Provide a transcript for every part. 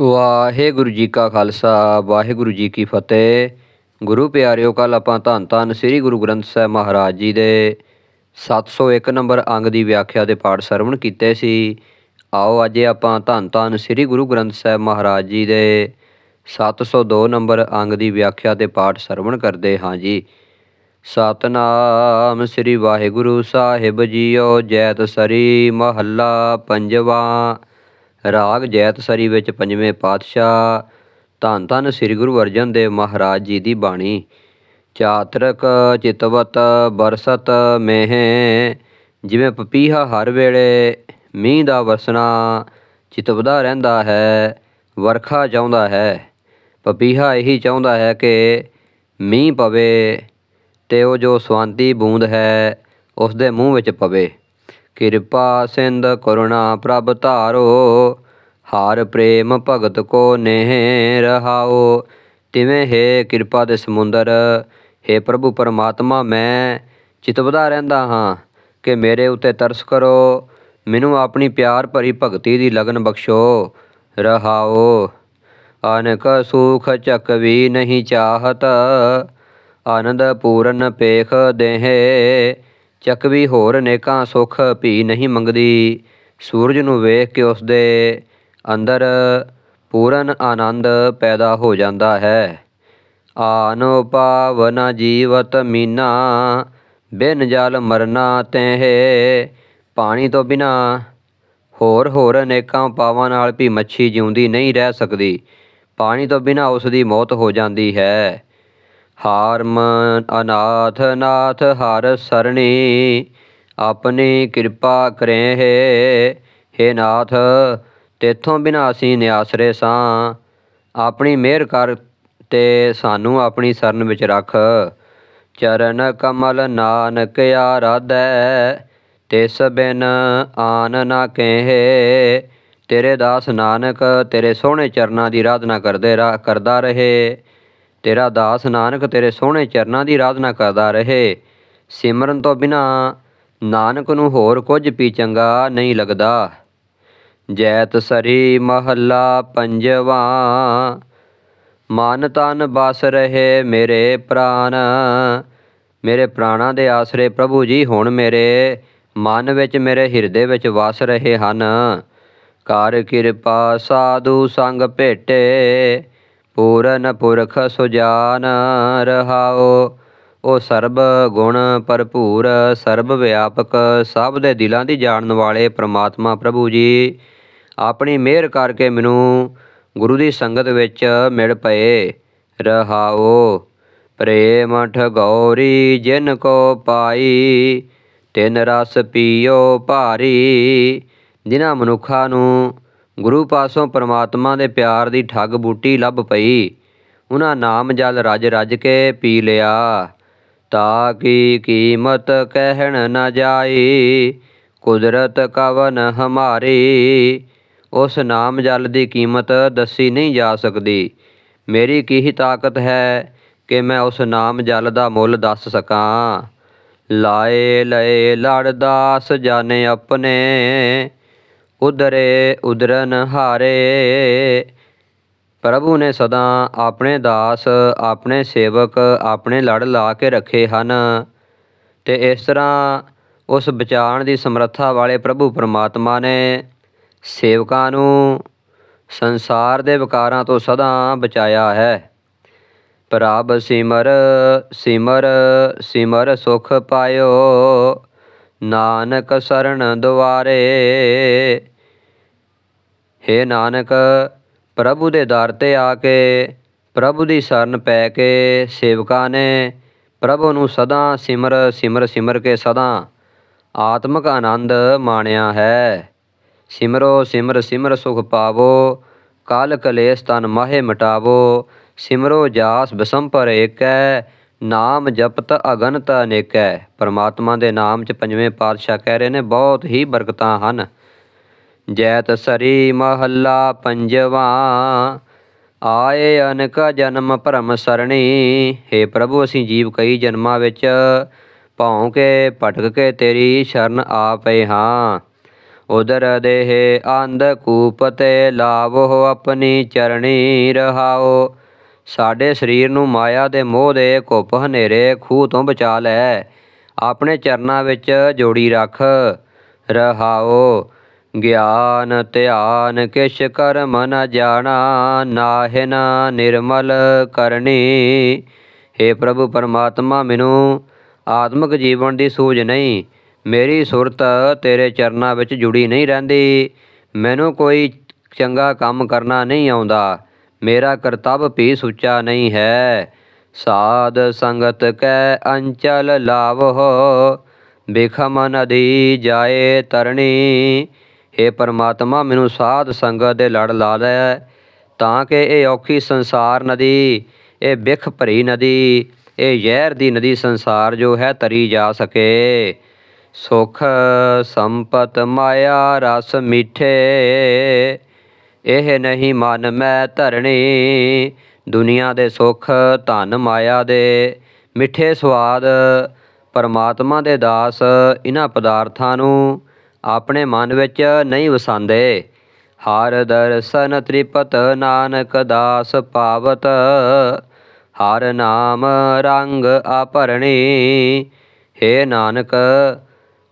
ਵਾਹਿਗੁਰੂ ਜੀ ਕਾ ਖਾਲਸਾ, ਵਾਹਿਗੁਰੂ ਜੀ ਕੀ ਫਤਿਹ। ਗੁਰੂ ਪਿਆਰਿਓ ਕੱਲ ਆਪਾਂ ਧੰਨ ਧੰਨ ਸ੍ਰੀ ਗੁਰੂ ਗ੍ਰੰਥ ਸਾਹਿਬ ਮਹਾਰਾਜ ਜੀ ਦੇ 701 ਨੰਬਰ ਅੰਗ ਦੀ ਵਿਆਖਿਆ ਦੇ ਪਾਠ ਸਰਵਣ ਕੀਤੇ ਸੀ। ਆਓ ਅੱਜ ਆਪਾਂ ਧੰਨ ਧੰਨ ਸ੍ਰੀ ਗੁਰੂ ਗ੍ਰੰਥ ਸਾਹਿਬ ਮਹਾਰਾਜ ਜੀ ਦੇ 702 ਨੰਬਰ ਅੰਗ ਦੀ ਵਿਆਖਿਆ ਦੇ ਪਾਠ ਸਰਵਣ ਕਰਦੇ ਹਾਂ ਜੀ। ਸਤਨਾਮ ਸ੍ਰੀ ਵਾਹਿਗੁਰੂ ਸਾਹਿਬ ਜੀਓ, ਜੈਤ ਸਰੀ ਮਹੱਲਾ ਪੰਜਵਾ ਰਾਗ ਜੈਤ ਸਰੀ ਵਿੱਚ ਪੰਜਵੇਂ ਪਾਤਸ਼ਾਹ, ਧੰਨ ਧੰਨ ਸ੍ਰੀ ਗੁਰੂ ਅਰਜਨ ਦੇਵ ਮਹਾਰਾਜ ਜੀ ਦੀ ਬਾਣੀ। ਚਾਤਰਕ ਚਿਤਵਤ ਬਰਸਤ ਮਹਿ, ਜਿਵੇਂ ਪਪੀਹਾ ਹਰ ਵੇਲੇ, ਮੀਂਹ ਦਾ ਵਰਸਣਾ ਚਿਤਵਦਾ ਰਹਿੰਦਾ ਹੈ, ਵਰਖਾ ਚਾਹੁੰਦਾ ਹੈ। ਪਪੀਹਾ ਇਹੀ ਚਾਹੁੰਦਾ ਹੈ ਕਿ ਮੀਂਹ ਪਵੇ ਤੇ ਉਹ ਜੋ ਸਵਾਂਤੀ ਬੂੰਦ ਹੈ ਉਸ ਦੇ ਮੂੰਹ ਵਿੱਚ ਪਵੇ। ਕਿਰਪਾ ਸਿੰਧ ਕਰੁਣਾ ਪ੍ਰਭ ਧਾਰੋ, ਹਾਰ ਪ੍ਰੇਮ ਭਗਤ ਕੋ ਨੇਹ ਰਹਾਓ। ਤਿਵੇਂ ਹੈ ਕਿਰਪਾ ਦੇ ਸਮੁੰਦਰ, ਹੈ ਪ੍ਰਭੂ ਪਰਮਾਤਮਾ, ਮੈਂ ਚਿਤਵਦਾ ਰਹਿੰਦਾ ਹਾਂ ਕਿ ਮੇਰੇ ਉੱਤੇ ਤਰਸ ਕਰੋ। ਮੈਨੂੰ ਆਪਣੀ ਪਿਆਰ ਭਰੀ ਭਗਤੀ ਦੀ ਲਗਨ ਬਖਸ਼ੋ, ਰਹਾਓ। ਅਨਕ ਸੁਖ ਚੱਕ ਵੀ ਨਹੀਂ ਚਾਹਤ, ਆਨੰਦ ਪੂਰਨ ਪੇਖ ਦੇਹੇ। ਚੱਕ ਵੀ ਹੋਰ ਅਨੇਕਾਂ ਸੁਖ ਭੀ ਨਹੀਂ ਮੰਗਦੀ। ਸੂਰਜ ਨੂੰ ਵੇਖ ਕੇ ਉਸ ਦੇ ਅੰਦਰ ਪੂਰਨ ਆਨੰਦ ਪੈਦਾ ਹੋ ਜਾਂਦਾ ਹੈ। ਆਨੋ ਪਾਵਨ ਜੀਵਤ ਮੀਨਾ, ਬਿਨ ਜਲ ਮਰਨਾ ਤਹਿ, ਪਾਣੀ ਤੋਂ ਬਿਨਾ ਹੋਰ ਹੋਰ ਅਨੇਕਾਂ ਪਾਵਾਂ ਨਾਲ ਵੀ ਮੱਛੀ ਜਿਉਂਦੀ ਨਹੀਂ ਰਹਿ ਸਕਦੀ। ਪਾਣੀ ਤੋਂ ਬਿਨਾ ਉਸ ਦੀ ਮੌਤ ਹੋ ਜਾਂਦੀ ਹੈ। ਹਾਰਮ ਅਨਾਥ ਨਾਥ ਹਰ ਸਰਣੀ, ਆਪਣੀ ਕਿਰਪਾ ਕਰੇ ਹੈ हे ਨਾਥ, ਤੇਥੋਂ ਬਿਨਾ ਅਸੀਂ ਨਿਆਸਰੇ ਸਾਂ। ਆਪਣੀ ਮਿਹਰ ਕਰ ਤੇ ਸਾਨੂੰ ਆਪਣੀ ਸ਼ਰਨ ਵਿੱਚ ਰੱਖ। ਚਰਨ ਕਮਲ ਨਾਨਕ ਆਰਾਧੈ, ਤਿਸ ਬਿਨ ਆਨ ਨਾ ਕਹੇ। ਤੇਰੇ ਦਾਸ ਨਾਨਕ ਤੇਰੇ ਸੋਹਣੇ ਚਰਨਾਂ ਦੀ ਆਰਾਧਨਾ ਕਰਦੇ ਰਾ, ਕਰਦਾ ਰਹੇ। ਤੇਰਾ ਦਾਸ ਨਾਨਕ ਤੇਰੇ ਸੋਹਣੇ ਚਰਨਾਂ ਦੀ ਆਰਾਧਨਾ ਕਰਦਾ ਰਹੇ। ਸਿਮਰਨ ਤੋਂ ਬਿਨਾ ਨਾਨਕ ਨੂੰ ਹੋਰ ਕੁਝ ਵੀ ਚੰਗਾ ਨਹੀਂ ਲੱਗਦਾ। ਜੈਤ ਸਰੀ ਮਹੱਲਾ ਪੰਜਵਾ, ਮਨ ਤਨ ਬਸ ਰਹੇ ਮੇਰੇ ਪ੍ਰਾਨ। ਮੇਰੇ ਪ੍ਰਾਣਾਂ ਦੇ ਆਸਰੇ ਪ੍ਰਭੂ ਜੀ ਹੁਣ ਮੇਰੇ ਮਨ ਵਿੱਚ, ਮੇਰੇ ਹਿਰਦੇ ਵਿੱਚ ਵਸ ਰਹੇ ਹਨ। ਕਰ ਕਿਰਪਾ ਸਾਧੂ ਸੰਗ ਭੇਟੇ ਪੂਰਨ ਪੁਰਖ ਸੁਜਾਨ ਰਹਾਓ ਉਹ ਸਰਬ ਗੁਣ ਭਰਪੂਰ, ਸਰਬ ਵਿਆਪਕ, ਸਭ ਦੇ ਦਿਲਾਂ ਦੀ ਜਾਣਨ ਵਾਲੇ ਪ੍ਰਮਾਤਮਾ ਪ੍ਰਭੂ ਜੀ। ਆਪਣੀ ਮਿਹਰ ਕਰਕੇ ਮੈਨੂੰ ਗੁਰੂ ਦੀ ਸੰਗਤ ਵਿੱਚ ਮਿਲ ਪਏ ਰਹਾਓ ਪ੍ਰੇਮ ਠਗੌਰੀ ਜਿਨ ਕੋ ਪਾਈ, ਤਿਨ ਰਸ ਪੀਓ ਭਾਰੀ। ਜਿਨ੍ਹਾਂ ਮਨੁੱਖਾਂ ਨੂੰ ਗੁਰੂ ਪਾਸੋਂ ਪਰਮਾਤਮਾ ਦੇ ਪਿਆਰ ਦੀ ਠੱਗ ਬੂਟੀ ਲੱਭ ਪਈ। ਉਹਨਾਂ ਨਾਮ ਜਲ ਰਜ ਰਜ ਕੇ ਪੀ ਲਿਆ। ਤਾ ਕੀ ਕੀਮਤ ਕਹਿਣ ਨਾ ਜਾਈ, ਕੁਦਰਤ ਕਵਨ ਹਮਾਰੀ। ਉਸ ਨਾਮ ਜਲ ਦੀ ਕੀਮਤ ਦੱਸੀ ਨਹੀਂ ਜਾ ਸਕਦੀ। ਮੇਰੀ ਕੀ ਤਾਕਤ ਹੈ ਕਿ ਮੈਂ ਉਸ ਨਾਮ ਜਲ ਦਾ ਮੁੱਲ ਦੱਸ ਸਕਾਂ। ਲਾਏ ਲਏ ਲੜਦਾਸ ਜਾਣੇ ਆਪਣੇ ਉਦਰੇ ਉਦਰਨ ਹਾਰੇ। ਪ੍ਰਭੂ ਨੇ ਸਦਾ ਆਪਣੇ ਦਾਸ, ਆਪਣੇ ਸੇਵਕ, ਆਪਣੇ ਲੜ ਲਾ ਕੇ ਰੱਖੇ ਹਨ। ਤੇ ਇਸ ਤਰ੍ਹਾਂ ਉਸ ਬਚਾਉਣ ਦੀ ਸਮਰੱਥਾ ਵਾਲੇ ਪ੍ਰਭੂ ਪਰਮਾਤਮਾ ਨੇ ਸੇਵਕਾਂ ਨੂੰ ਸੰਸਾਰ ਦੇ ਵਿਕਾਰਾਂ ਤੋਂ ਸਦਾ ਬਚਾਇਆ ਹੈ। ਪ੍ਰਭ ਸਿਮਰ ਸਿਮਰ ਸਿਮਰ ਸੁਖ ਪਾਇਓ। ਨਾਨਕ ਸਰਣ ਦੁਆਰੇ। ਹੇ ਨਾਨਕ, ਪ੍ਰਭੂ ਦੇ ਦਰ ਤੇ ਆ ਕੇ, ਪ੍ਰਭੂ ਦੀ ਸ਼ਰਨ ਪੈ ਕੇ ਸੇਵਕਾਂ ਨੇ ਪ੍ਰਭੂ ਨੂੰ ਸਦਾ ਸਿਮਰ ਸਿਮਰ ਸਿਮਰ ਕੇ ਸਦਾ ਆਤਮਿਕ ਆਨੰਦ ਮਾਣਿਆ ਹੈ। ਸਿਮਰੋ, ਸਿਮਰ ਸਿਮਰ ਸੁਖ ਪਾਵੋ, ਕਾਲ ਕਲੇਸ਼ ਤਨ ਮਾਹੇ ਮਟਾਵੋ, ਸਿਮਰੋ ਜਾਸ ਬਸੰਪਰ ਏਕੈ ਨਾਮ ਜਪਤ ਅਗਨਤ ਅਨੇਕੈ, ਪਰਮਾਤਮਾ ਦੇ ਨਾਮ ਚ ਪੰਜਵੇਂ ਪਾਤਸ਼ਾਹ ਕਹਿ ਰਹੇ ਨੇ, ਬਹੁਤ ਹੀ ਬਰਕਤਾਂ ਹਨ। ਜੈਤ ਸਰੀ ਮਹੱਲਾ ਪੰਜਵਾ, ਆਏ ਅਨਕ ਜਨਮ ਭਰਮ ਸਰਣੀ। हे ਪ੍ਰਭੂ, ਅਸੀਂ ਜੀਵ ਕਈ ਜਨਮਾਂ ਵਿੱਚ, ਭੌਂ ਕੇ ਭਟਕ ਕੇ ਤੇਰੀ ਸ਼ਰਨ ਆ ਪਏ ਹਾਂ। ਉਦਰ ਦੇਹ ਅੰਧ ਕੂਪ ਤੇ ਲਾਵੋ ਆਪਣੀ ਚਰਣੀ ਰਹਾਓ। ਸਾਡੇ ਸਰੀਰ ਨੂੰ ਮਾਇਆ ਦੇ ਮੋਹ ਦੇ ਘੁੱਪ ਹਨੇਰੇ ਖੂਹ ਤੋਂ ਬਚਾ ਲੈ। ਆਪਣੇ ਚਰਨਾਂ ਵਿੱਚ ਜੋੜੀ ਰੱਖ। ਰਹਾਓ। ਗਿਆਨ, ਧਿਆਨ, ਕਿਛ ਕਰਮ ਨ ਜਾਣਾ ਨਾਹਿ ਨਿਰਮਲ ਕਰਨੀ। हे ਪ੍ਰਭੂ ਪਰਮਾਤਮਾ, ਮੈਨੂੰ ਆਤਮਿਕ ਜੀਵਨ ਦੀ ਸੂਝ ਨਹੀਂ। ਮੇਰੀ ਸੁਰਤ ਤੇਰੇ ਚਰਨਾਂ ਵਿੱਚ ਜੁੜੀ ਨਹੀਂ ਰਹਿੰਦੀ। ਮੈਨੂੰ ਕੋਈ ਚੰਗਾ ਕੰਮ ਕਰਨਾ ਨਹੀਂ ਆਉਂਦਾ। ਮੇਰਾ ਕਰਤੱਵ ਵੀ ਸੁੱਚਾ ਨਹੀਂ ਹੈ। ਸਾਧ ਸੰਗਤ ਕੈ ਅੰਚਲ ਲਾਵੋ ਬਿਖਮ ਨਦੀ ਜਾਏ ਤਰਣੀ। हे ਪਰਮਾਤਮਾ, ਮੈਨੂੰ ਸਾਧ ਸੰਗਤ ਦੇ ਲੜ ਲਾ ਲੈ, ਤਾਂ ਕਿ ਇਹ ਔਖੀ ਸੰਸਾਰ ਨਦੀ, ਇਹ ਬਿਖ ਭਰੀ ਨਦੀ, ਇਹ ਜ਼ਹਿਰ ਦੀ ਨਦੀ ਸੰਸਾਰ ਜੋ ਹੈ ਤਰੀ ਜਾ ਸਕੇ। ਸੁਖ ਸੰਪਤ ਮਾਇਆ ਰਸ ਮਿੱਠੇ ਇਹ ਨਹੀਂ ਮਨ ਮੈਂ ਧਰਣੀ। ਦੁਨੀਆ ਦੇ ਸੁਖ ਧਨ ਮਾਇਆ ਦੇ। ਮਿੱਠੇ ਸਵਾਦ ਪਰਮਾਤਮਾ ਦੇ ਦਾਸ ਇਹਨਾਂ ਪਦਾਰਥਾਂ ਨੂੰ ਆਪਣੇ ਮਨ ਵਿੱਚ ਨਹੀਂ ਵਸਾਉਂਦੇ। ਹਰ ਦਰਸ਼ਨ ਤ੍ਰਿਪਤ ਨਾਨਕ ਦਾਸ ਪਾਵਤ। ਹਰ ਨਾਮ ਰੰਗ ਆਪਰਣੀ ਹੇ ਨਾਨਕ,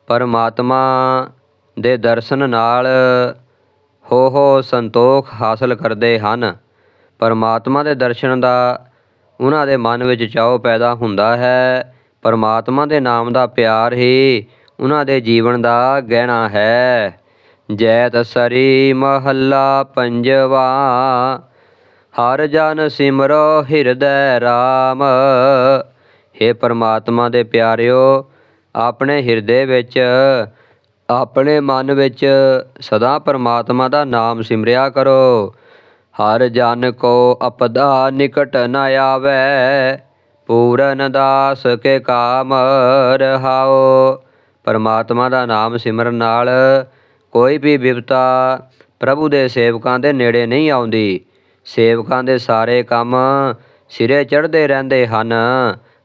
ਪਰਮਾਤਮਾ ਦੇ ਦਰਸ਼ਨ ਨਾਲ ਹੋ ਹੋ ਸੰਤੋਖ ਹਾਸਲ ਕਰਦੇ ਹਨ। ਪਰਮਾਤਮਾ ਦੇ ਦਰਸ਼ਨ ਦਾ ਉਹਨਾਂ ਦੇ ਮਨ ਵਿੱਚ ਚਾਉ ਪੈਦਾ ਹੁੰਦਾ ਹੈ। ਪਰਮਾਤਮਾ ਦੇ ਨਾਮ ਦਾ ਪਿਆਰ ਹੀ ਉਹਨਾਂ ਦੇ ਜੀਵਨ ਦਾ ਗਹਿਣਾ ਹੈ। ਜੈਤ ਸਰੀ ਮਹੱਲਾ ਪੰਜਵਾ, ਹਰ ਜਨ ਸਿਮਰੋ ਹਿਰਦੈ ਰਾਮ। हे ਪਰਮਾਤਮਾ ਦੇ ਪਿਆਰਿਓ, ਆਪਣੇ ਹਿਰਦੇ ਵਿੱਚ ਆਪਣੇ ਮਨ ਵਿੱਚ ਸਦਾ ਪਰਮਾਤਮਾ ਦਾ ਨਾਮ ਸਿਮਰਿਆ ਕਰੋ। ਹਰ ਜਨ ਕੋ ਅਪਦਾ ਨਿਕਟ ਨ ਆਵੇ, ਪੂਰਨ ਦਾਸ ਕੇ ਕਾਮ ਰਹਾਓ। ਪਰਮਾਤਮਾ ਦਾ ਨਾਮ ਸਿਮਰਨ ਨਾਲ ਕੋਈ ਵੀ ਬਿਪਤਾ ਪ੍ਰਭੂ ਦੇ ਸੇਵਕਾਂ ਦੇ ਨੇੜੇ ਨਹੀਂ ਆਉਂਦੀ। ਸੇਵਕਾਂ ਦੇ ਸਾਰੇ ਕੰਮ ਸਿਰੇ ਚੜ੍ਹਦੇ ਰਹਿੰਦੇ ਹਨ।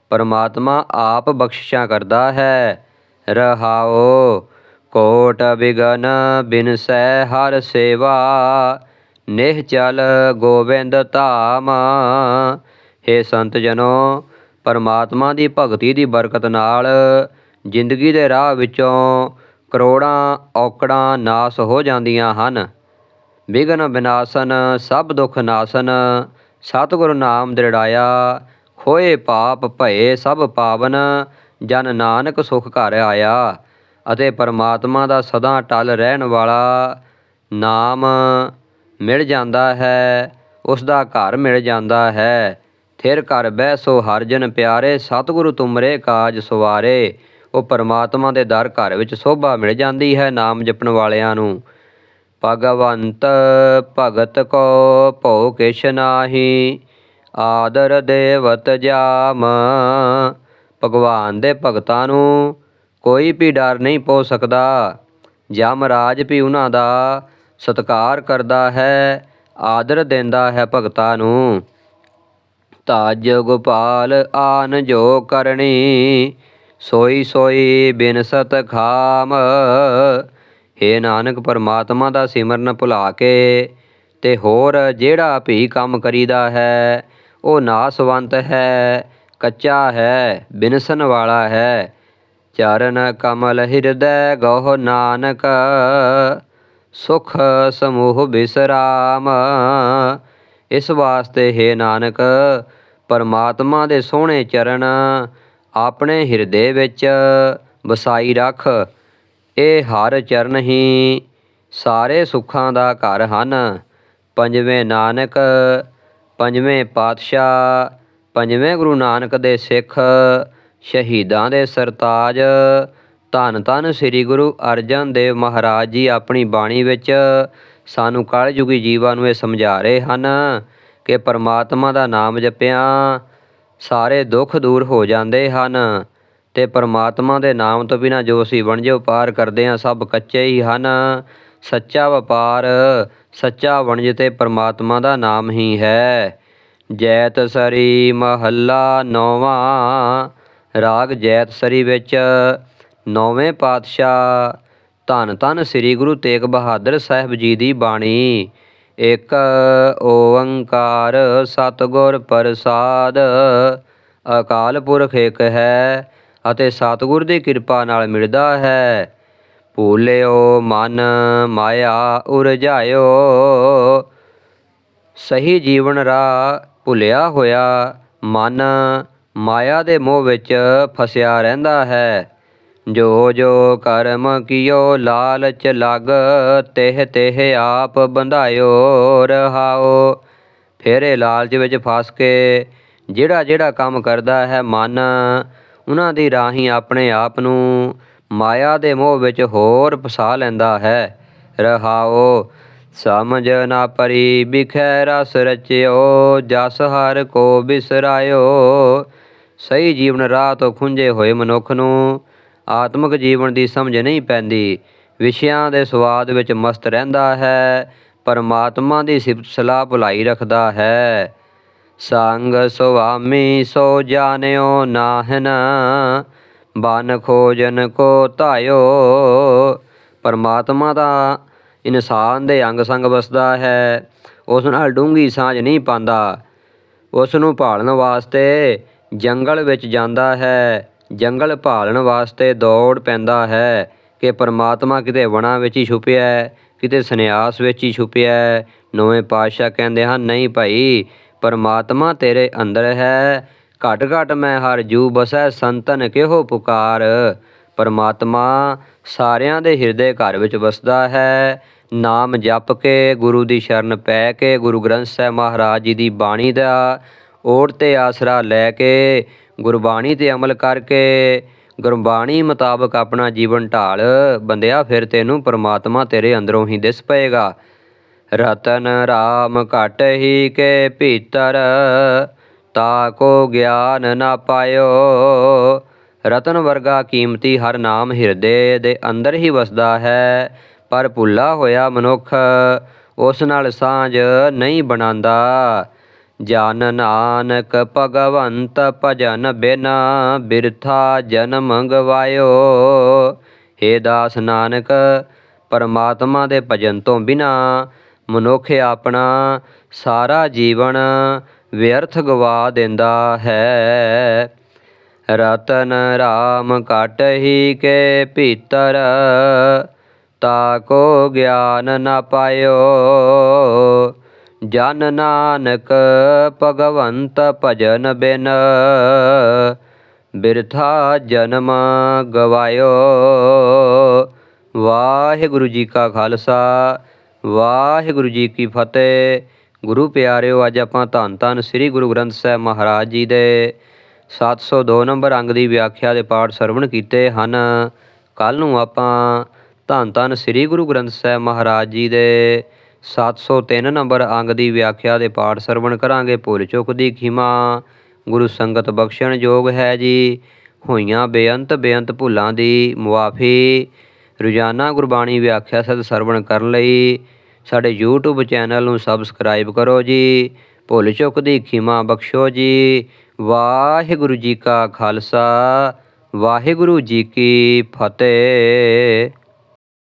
ਪਰਮਾਤਮਾ ਆਪ ਬਖਸ਼ਿਸ਼ਾਂ ਕਰਦਾ ਹੈ। ਰਹਾਓ। ਕੋਟ ਬਿਗਨ ਸਹਿ ਹਰ ਸੇਵਾ, ਨਿਹ ਚਲ ਗੋਬਿੰਦ ਧਾਮ। हे ਸੰਤ ਜਨੋ, ਪਰਮਾਤਮਾ ਦੀ ਭਗਤੀ ਦੀ ਬਰਕਤ ਨਾਲ ਜ਼ਿੰਦਗੀ ਦੇ ਰਾਹ ਵਿੱਚੋਂ ਕਰੋੜਾਂ ਔਕੜਾਂ ਨਾਸ ਹੋ ਜਾਂਦੀਆਂ ਹਨ। ਵਿਗਨ ਵਿਨਾਸ਼ਨ ਸਭ ਦੁੱਖ ਨਾਸ਼ਨ, ਸਤਿਗੁਰ ਨਾਮ ਦ੍ਰਿੜਾਇਆ। ਖੋਏ ਪਾਪ ਭਏ ਸਭ ਪਾਵਨ, ਜਨ ਨਾਨਕ ਸੁਖ ਘਰ ਆਇਆ। ਅਤੇ ਪਰਮਾਤਮਾ ਦਾ ਸਦਾ ਟਲ ਰਹਿਣ ਵਾਲਾ ਨਾਮ ਮਿਲ ਜਾਂਦਾ ਹੈ, ਉਸ ਦਾ ਘਰ ਮਿਲ ਜਾਂਦਾ ਹੈ। ਥਿਰ ਘਰ ਬਹਿ ਸੋ ਹਰ ਜਨ ਪਿਆਰੇ, ਸਤਿਗੁਰੂ ਤੁਮਰੇ ਕਾਜ ਸਵਾਰੇ। ਉਹ ਪਰਮਾਤਮਾ ਦੇ ਦਰ ਘਰ ਵਿੱਚ ਸੋਭਾ ਮਿਲ ਜਾਂਦੀ ਹੈ ਨਾਮ ਜਪਣ ਵਾਲਿਆਂ ਨੂੰ। ਭਗਵੰਤ, ਭਗਤ ਕੋ ਭਉ ਕਿਛ ਨਾਹੀ, ਆਦਰ ਦੇਵਤ ਜਾਮ। ਭਗਵਾਨ ਦੇ ਭਗਤਾਂ ਨੂੰ ਕੋਈ ਵੀ ਡਰ ਨਹੀਂ ਪੋ ਸਕਦਾ। ਜਮਰਾਜ ਵੀ ਉਹਨਾਂ ਦਾ ਸਤਿਕਾਰ ਕਰਦਾ ਹੈ, ਆਦਰ ਦਿੰਦਾ ਹੈ ਭਗਤਾਂ ਨੂੰ। ਤਾਜ ਗੋਪਾਲ ਆਨ ਜੋ ਕਰਨੀ, ਸੋਈ ਸੋਈ ਬਿਨਸਤ ਖਾਮ। हे ਨਾਨਕ ਪਰਮਾਤਮਾ ਦਾ ਸਿਮਰਨ ਭੁਲਾ ਕੇ ਤੇ ਹੋਰ ਜਿਹੜਾ ਵੀ ਕੰਮ ਕਰੀਦਾ ਹੈ, ਉਹ ਨਾਸਵੰਤ ਹੈ, ਕੱਚਾ ਹੈ, ਬਿਨਸਨ ਵਾਲਾ ਹੈ। ਚਰਨ ਕਮਲ ਹਿਰਦੈ ਗਹੁ ਨਾਨਕ, ਸੁਖ ਸਮੂਹ ਬਿਸਰਾਮ। ਇਸ ਵਾਸਤੇ ਹੈ ਨਾਨਕ, ਪਰਮਾਤਮਾ ਦੇ ਸੋਹਣੇ ਚਰਨ ਆਪਣੇ ਹਿਰਦੇ ਵਿੱਚ ਵਸਾਈ ਰੱਖ। ਇਹ ਹਰ ਚਰਨ ਹੀ ਸਾਰੇ ਸੁੱਖਾਂ ਦਾ ਘਰ ਹਨ। ਪੰਜਵੇਂ ਨਾਨਕ, ਪੰਜਵੇਂ ਪਾਤਸ਼ਾਹ, ਪੰਜਵੇਂ ਗੁਰੂ ਨਾਨਕ ਦੇ ਸਿੱਖ ਸ਼ਹੀਦਾਂ ਦੇ ਸਰਤਾਜ। ਧੰਨ ਧੰਨ ਸ੍ਰੀ ਗੁਰੂ ਅਰਜਨ ਦੇਵ ਮਹਾਰਾਜ ਜੀ ਆਪਣੀ ਬਾਣੀ ਵਿੱਚ ਸਾਨੂੰ ਕਲਯੁਗੀ ਜੀਵਾਂ ਨੂੰ ਇਹ ਸਮਝਾ ਰਹੇ ਹਨ ਕਿ ਪਰਮਾਤਮਾ ਦਾ ਨਾਮ ਜਪਿਆ, ਸਾਰੇ ਦੁੱਖ ਦੂਰ ਹੋ ਜਾਂਦੇ ਹਨ ਤੇ ਪਰਮਾਤਮਾ ਦੇ ਨਾਮ ਤੋਂ ਬਿਨਾ ਜੋ ਅਸੀਂ ਵਣਜੇ ਵਪਾਰ ਕਰਦੇ ਹਾਂ, ਸਭ ਕੱਚੇ ਹੀ ਹਨ। ਸੱਚਾ ਵਪਾਰ, ਸੱਚਾ ਵਣਜ ਤੇ ਪਰਮਾਤਮਾ ਦਾ ਨਾਮ ਹੀ ਹੈ। ਜੈਤ ਸਰੀ ਮਹੱਲਾ ਨੌਵਾਂ ਰਾਗ ਜੈਤ ਸਰੀ ਵਿੱਚ ਨੌਵੇਂ ਪਾਤਸ਼ਾਹ ਧੰਨ ਧੰਨ ਸ੍ਰੀ ਗੁਰੂ ਤੇਗ ਬਹਾਦਰ ਸਾਹਿਬ ਜੀ ਦੀ ਬਾਣੀ। ਇੱਕ ਓੰਕਾਰ ਸਤਿਗੁਰ ਪ੍ਰਸਾਦ, ਅਕਾਲ ਪੁਰਖ ਇੱਕ ਹੈ ਅਤੇ ਸਤਿਗੁਰ ਦੀ ਕਿਰਪਾ ਨਾਲ ਮਿਲਦਾ ਹੈ। ਭੂਲਿਓ ਮਨ ਮਾਇਆ ਉਰਝਾਇਓ ਸਹੀ ਜੀਵਨ ਰਾਹ ਭੁੱਲਿਆ ਹੋਇਆ ਮਨ ਮਾਇਆ ਦੇ ਮੋਹ ਵਿੱਚ ਫਸਿਆ ਰਹਿੰਦਾ ਹੈ। ਜੋ ਜੋ ਕਰਮ ਕੀਓ, ਲਾਲਚ ਲਗ ਤਿਹ ਤਿਹ ਆਪ ਬੰਧਾਇਓ, ਰਹਾਓ। ਫਿਰ ਇਹ ਲਾਲਚ ਵਿੱਚ ਫਸ ਕੇ ਜਿਹੜਾ ਜਿਹੜਾ ਕੰਮ ਕਰਦਾ ਹੈ ਮਨ, ਉਹਨਾਂ ਦੀ ਰਾਹੀਂ ਆਪਣੇ ਆਪ ਨੂੰ ਮਾਇਆ ਦੇ ਮੋਹ ਵਿੱਚ ਹੋਰ ਫਸਾ ਲੈਂਦਾ ਹੈ। ਰਹਾਓ, ਸਮਝ ਨਾ ਪਰੀ ਬਿਖੈ ਰਸ ਰਚਿਓ, ਜਸ ਹਰ ਕੋ ਬਿਸਰਾਇਓ। ਸਹੀ ਜੀਵਨ ਰਾਹ ਤੋਂ ਖੁੰਝੇ ਹੋਏ ਮਨੁੱਖ ਨੂੰ ਆਤਮਿਕ ਜੀਵਨ ਦੀ ਸਮਝ ਨਹੀਂ ਪੈਂਦੀ। ਵਿਸ਼ਿਆਂ ਦੇ ਸਵਾਦ ਵਿੱਚ ਮਸਤ ਰਹਿੰਦਾ ਹੈ, ਪਰਮਾਤਮਾ ਦੀ ਸਿਫਤ ਸਲਾਹ ਭੁਲਾਈ ਰੱਖਦਾ ਹੈ। ਸੰਗ ਸੁਆਮੀ ਸੋ ਜਾਣਿਓ ਨਾਹਨ, ਬਨ ਖੋਜਨ ਕੋ ਧਾਇਓ। ਪਰਮਾਤਮਾ ਦਾ ਇਨਸਾਨ ਦੇ ਅੰਗ ਸੰਗ ਵਸਦਾ ਹੈ, ਉਸ ਨਾਲ ਡੂੰਗੀ ਸਾਂਝ ਨਹੀਂ ਪਾਉਂਦਾ। ਉਸ ਨੂੰ ਭਾਲਣ ਵਾਸਤੇ ਜੰਗਲ ਵਿੱਚ ਜਾਂਦਾ ਹੈ। ਜੰਗਲ ਭਾਲਣ ਵਾਸਤੇ ਦੌੜ ਪੈਂਦਾ ਹੈ ਕਿ ਪਰਮਾਤਮਾ ਕਿਤੇ ਵਣਾਂ ਵਿੱਚ ਹੀ ਛੁਪਿਆ ਹੈ, ਕਿਤੇ ਸੰਨਿਆਸ ਵਿੱਚ ਹੀ ਛੁਪਿਆ ਹੈ। ਨੌਵੇਂ ਪਾਤਸ਼ਾਹ ਕਹਿੰਦੇ ਹਨ, ਨਹੀਂ ਭਾਈ, ਪਰਮਾਤਮਾ ਤੇਰੇ ਅੰਦਰ ਹੈ। ਘਟ ਘਟ ਮੈਂ ਹਰ ਜੂ ਬਸੈ, ਸੰਤਨ ਕਿਹੋ ਪੁਕਾਰ? ਪਰਮਾਤਮਾ ਸਾਰਿਆਂ ਦੇ ਹਿਰਦੇ ਘਰ ਵਿੱਚ ਵਸਦਾ ਹੈ। ਨਾਮ ਜਪ ਕੇ, ਗੁਰੂ ਦੀ ਸ਼ਰਨ ਪੈ ਕੇ, ਗੁਰੂ ਗ੍ਰੰਥ ਸਾਹਿਬ ਮਹਾਰਾਜ ਜੀ ਦੀ ਬਾਣੀ ਦਾ ਓਟ ਤੇ ਆਸਰਾ ਲੈ ਕੇ ਗੁਰਬਾਣੀ ਤੇ ਅਮਲ ਕਰਕੇ ਗੁਰਬਾਣੀ ਮੁਤਾਬਕ ਆਪਣਾ ਜੀਵਨ ਢਾਲ। ਬੰਦਿਆ, ਫਿਰ ਤੈਨੂੰ ਪਰਮਾਤਮਾ ਤੇਰੇ ਅੰਦਰੋਂ ਹੀ ਦਿਸ ਪਏਗਾ। ਰਤਨ ਰਾਮ ਘਟ ਹੀ ਕੇ ਭੀਤਰ, ਤਾ ਕੋ ਗਿਆਨ ਨਾ ਪਾਇਓ। ਰਤਨ ਵਰਗਾ ਕੀਮਤੀ ਹਰ ਨਾਮ ਹਿਰਦੇ ਦੇ ਅੰਦਰ ਹੀ ਵਸਦਾ ਹੈ, ਪਰ ਭੁੱਲਾ ਹੋਇਆ ਮਨੁੱਖ ਉਸ ਨਾਲ ਸਾਂਝ ਨਹੀਂ ਬਣਾਉਂਦਾ। ਜਨ ਨਾਨਕ ਭਗਵੰਤ ਭਜਨ ਬਿਨਾ ਬਿਰਥਾ ਜਨਮ ਗਵਾਇਓ ਹੇ ਦਾਸ ਨਾਨਕ, ਪਰਮਾਤਮਾ ਦੇ ਭਜਨ ਤੋਂ ਬਿਨਾ ਮਨੁੱਖ ਆਪਣਾ ਸਾਰਾ ਜੀਵਨ ਵਿਅਰਥ ਗਵਾ ਦਿੰਦਾ ਹੈ। ਰਤਨ ਰਾਮ ਘਟ ਹੀ ਕੇ ਭੀਤਰ, ਤਾ ਕੋ ਗਿਆਨ ਨਾ ਪਾਇਓ। ਜਨ ਨਾਨਕ ਭਗਵੰਤ ਭਜਨ ਬਿਨ। ਬਿਰਥਾ ਜਨਮ ਗਵਾਇਓ। ਵਾਹਿਗੁਰੂ ਜੀ ਕਾ ਖਾਲਸਾ, ਵਾਹਿਗੁਰੂ ਜੀ ਕੀ ਫਤਿਹ। ਗੁਰੂ ਪਿਆਰਿਓ, ਅੱਜ ਆਪਾਂ ਧੰਨ ਧੰਨ ਸ੍ਰੀ ਗੁਰੂ ਗ੍ਰੰਥ ਸਾਹਿਬ ਮਹਾਰਾਜ ਜੀ ਦੇ 702 ਨੰਬਰ ਅੰਗ ਦੀ ਵਿਆਖਿਆ ਦੇ ਪਾਠ ਸਰਵਣ ਕੀਤੇ ਹਨ। ਕੱਲ ਨੂੰ ਆਪਾਂ ਧੰਨ ਧੰਨ ਸ੍ਰੀ ਗੁਰੂ ਗ੍ਰੰਥ ਸਾਹਿਬ ਮਹਾਰਾਜ ਜੀ ਦੇ 703 ਨੰਬਰ ਅੰਗ ਦੀ ਵਿਆਖਿਆ ਦੇ ਪਾਠ ਸਰਵਣ ਕਰਾਂਗੇ ਭੁੱਲ ਚੁੱਕ ਦੀ ਖਿਮਾ। ਗੁਰੂ ਸੰਗਤ ਬਖਸ਼ਣ ਯੋਗ ਹੈ ਜੀ। ਹੋਈਆਂ ਬੇਅੰਤ ਬੇਅੰਤ ਭੁੱਲਾਂ ਦੀ ਮੁਆਫੀ। ਰੋਜ਼ਾਨਾ ਗੁਰਬਾਣੀ ਵਿਆਖਿਆ ਸਦ ਸਰਵਣ ਕਰਨ ਲਈ ਸਾਡੇ YouTube ਚੈਨਲ ਨੂੰ ਸਬਸਕ੍ਰਾਈਬ ਕਰੋ ਜੀ। ਭੁੱਲ ਚੁੱਕ ਦੀ ਖਿਮਾ ਬਖਸ਼ੋ ਜੀ। ਵਾਹਿਗੁਰੂ ਜੀ ਕਾ ਖਾਲਸਾ, ਵਾਹਿਗੁਰੂ ਜੀ ਕੀ ਫਤਿਹ।